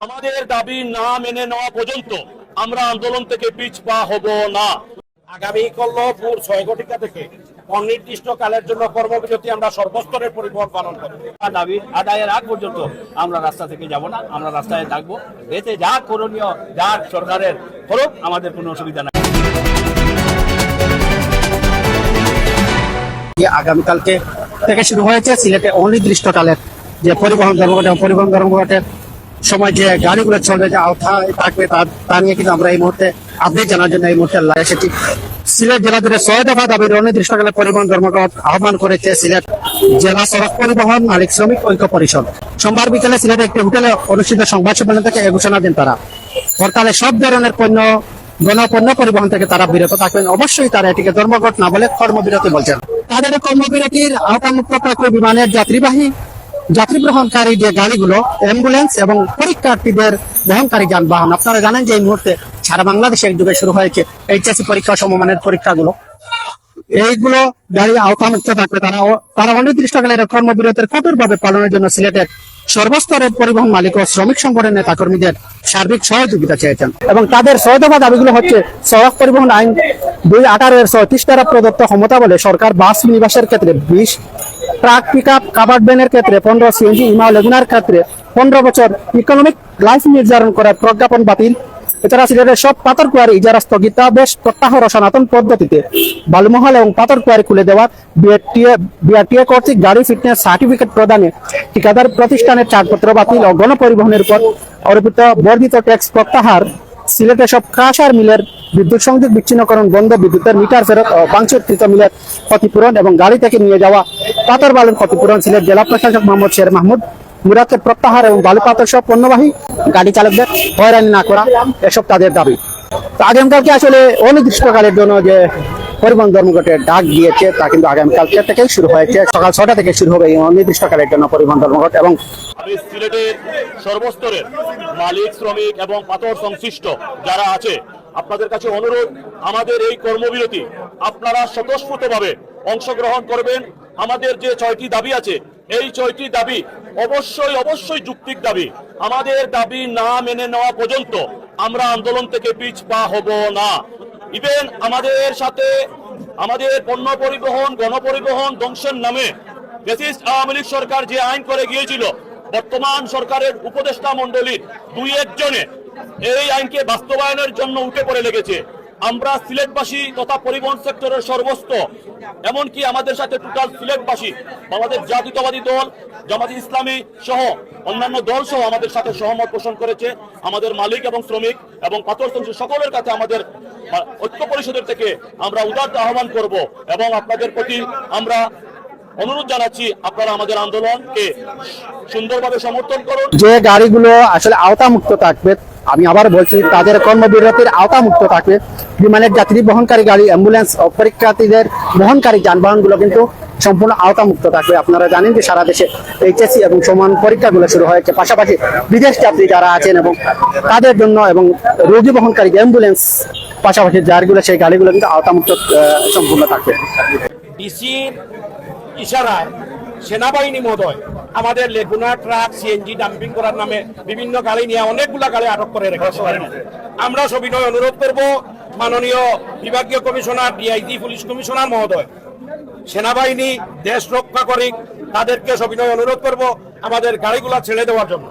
আমাদের দাবি না মেনে নেওয়া পর্যন্ত আমরা আন্দোলন থেকে পিছপা হব না। আগামী কল্লপুর ছয় ঘটিকা থেকে অনির্দিষ্টকালের জন্য কর্মবিরতি আমরা সর্বস্তরের পরিবহন পালন করব। আর দাবি আদায়ের আগ পর্যন্ত আমরা রাস্তা থেকে যাব না আমরা রাস্তায় থাকব। এতে যা করণীয় যা সরকারের করুক আমাদের কোনো অসুবিধা নাই। আগামীকালকে থেকে শুরু হয়েছে সিলেটে অনির্দিষ্টকালের যে পরিবহন ধর্মঘট এবং পরিবহন ধর্মঘটের সময় যে গাড়িগুলো চলবে যে আওতায় থাকবে তা নিয়ে কিন্তু আমরা এই মুহূর্তে আপডেট জানার জন্য এই মুহূর্তে এসেছি। সিলেট জেলা জুড়ে ছয় দফা দাবির অনির্দিষ্টকালে পরিবহন ধর্মঘট আহ্বান করেছে সিলেট জেলা সড়ক পরিবহন মালিক শ্রমিক ঐক্য পরিষদ। সোমবার বিকেলে সিলেটে একটি হোটেলে অনুষ্ঠিত সংবাদ সম্মেলন থেকে এ ঘোষণা দেন তারা। হরতালে সব ধরনের পণ্য, গণপণ্য পরিবহন থেকে তারা বিরত থাকবেন। অবশ্যই তারা এটিকে ধর্মঘট না বলে কর্মবিরতি বলছেন। তাদের কর্মবিরতির আওতামুক্ত থাকবে বিমানের যাত্রীবাহী যাত্রী গ্রহণকারী যে গাড়িগুলো অ্যাম্বুলেন্স এবং পরীক্ষার্থীদের বহনকারী যানবাহন। আপনারা জানেন যে এই মুহূর্তে সারা বাংলাদেশে একযুগে শুরু হয়েছে এইচএসসি পরীক্ষা সমমানের পরীক্ষাগুলো। এইগুলো গাড়ি আওতামুক্ত থাকবে তারা তারা অনির্দিষ্টকালের কর্মবিরতির কঠোরভাবে পালনের জন্য সিলেটের সর্বস্তরের পরিবহন মালিক ও শ্রমিক সংগঠনের নেতাকর্মীদের সার্বিক সহযোগিতা চেয়েছেন। এবং তাদের দফা দাবিগুলো হচ্ছে সড়ক পরিবহন আইন দুই আঠারো এর ছয়ত্রিশ দ্বারা প্রদত্ত ক্ষমতা বলে সরকার বাস নিবাসের ক্ষেত্রে বিশ ট্রাক পিক আপ কাভার্ড ভ্যানের ক্ষেত্রে পনেরো সিএনজি ইমা লেগুনার ক্ষেত্রে পনেরো বছর ইকোনমিক লাইফ নির্ধারণ করার প্রজ্ঞাপন বাতিল। এছাড়া সিলেটের সব পাথর কুয়ারি ইজারা স্থগিতাদেশ প্রত্যাহার সনাতন পদ্ধতিতে বালুমহল এবং পাথর কুয়ারি খুলে দেওয়া বিআরটিএ বিআরটিএ কর্তৃক গাড়ি ফিটনেস সার্টিফিকেট প্রদানে ঠিকাদার প্রতিষ্ঠানের ছাড়পত্র বাতিল ও গণপরিবহনের উপর অর্পিত বর্ধিত ট্যাক্স প্রত্যাহার। সিলেটের সব কাঁসার মিলের বিদ্যুৎ সংযোগ বিচ্ছিন্নকরণ বন্ধ, বিদ্যুতের মিটার ফেরত ও বাঞ্ছুরকৃত মিলের ক্ষতিপূরণ এবং গাড়ি থেকে নিয়ে যাওয়া পাতার বালুর ক্ষতিপূরণ সিলেট জেলা প্রশাসক মোহাম্মদ শের মাহমুদ। মুরাদের প্রত্যাহার এবং বালু পাথর সহ পণ্যবাহী গাড়ি চালকদের হয়রানি না করা এসব তাদের দাবি। তো আগামীকালকে আসলে অনির্দিষ্টকালের জন্য যে পরিবহন ধর্মঘটের ডাক দিয়েছে, তা কিন্তু আগামীকাল আগামীকালকে থেকেই শুরু হয়েছে। সকাল ছটা থেকে শুরু হবে এই অনির্দিষ্টকালের জন্য পরিবহন ধর্মঘট এবং সিলেটের সর্বস্তরের মালিক, শ্রমিক এবং পাথর সংশ্লিষ্ট যারা আছে আপনাদের কাছে অনুরোধ, আমাদের এই কর্মবিরতি আপনারা স্বতঃস্ফূর্তভাবে অংশগ্রহণ করবেন। আমাদের যে ছয়টি দাবি আছে, এই ছয়টি দাবি অবশ্যই অবশ্যই যুক্তিক দাবি। আমাদের দাবি না মেনে নেওয়া পর্যন্ত আমরা আন্দোলন থেকে পিছপা হব না। ইভেন আমাদের সাথে আমাদের পণ্য পরিবহন, গণপরিবহন ধ্বংসের নামে ফ্যাসিস্ট আওয়ামী লীগ সরকার যে আইন করে গিয়েছিল, বর্তমান সরকারের উপদেষ্টা মন্ডলীর দুই একজনে এই আইনকে বাস্তবায়নের জন্য উঠে পড়ে লেগেছে। আমরা সিলেটবাসী তথা পরিবহন সেক্টরের সর্বস্ত এমনকি আমাদের সাথে টোটাল সিলেটবাসী আমাদের জাতীয়তাবাদী দল, জামাতি ইসলামী সহ অন্যান্য দল সহ আমাদের সাথে সহমত পোষণ করেছে। আমাদের মালিক এবং শ্রমিক এবং পাথর সকলের কাছে আমাদের ঐক্য পরিষদের থেকে আমরা উদার আহ্বান করব এবং আপনাদের প্রতি আমরা অনুরোধ জানাচ্ছি, আপনারা আমাদের আন্দোলনকে সুন্দরভাবে সমর্থন করুন। যে গাড়িগুলো আসলে আওতামুক্ত থাকবে আমি আবার বলছি, তাদের কর্মবিরতির আওতামুক্ত থাকবে বিমানের যাত্রী, বহনকারী গাড়ি, অ্যাম্বুলেন্স পরীক্ষার্থীদের বহনকারী যানবাহনগুলো কিন্তু সম্পূর্ণ আওতামুক্ত থাকবে আপনারা জানেন যে সারা দেশে এইচএসসি এবং সমান পরীক্ষাগুলো শুরু হয়েছে। পাশাপাশি বিদেশ যাত্রী যারা আছেন এবং তাদের জন্য এবং রোগী বহনকারী অ্যাম্বুলেন্স, পাশাপাশি যারগুলো, সেই গাড়িগুলো কিন্তু আওতামুক্ত সম্পূর্ণ থাকবে ডিসির ইশারায় সেনাবাহিনী মহোদয় আমাদের লেগুনা ট্রাক সিএনজি ডাম্পিং করার নামে বিভিন্ন গাড়ি নিয়ে অনেকগুলা গাড়ি আটক করে রেখেছে। আমরা সবিনয় অনুরোধ করব, মাননীয় বিভাগীয় কমিশনার ডিআইজি পুলিশ কমিশনার মহোদয়, সেনাবাহিনী দেশ রক্ষা করে তাদেরকে সবিনয় অনুরোধ করব আমাদের গাড়িগুলা ছেড়ে দেওয়ার জন্য।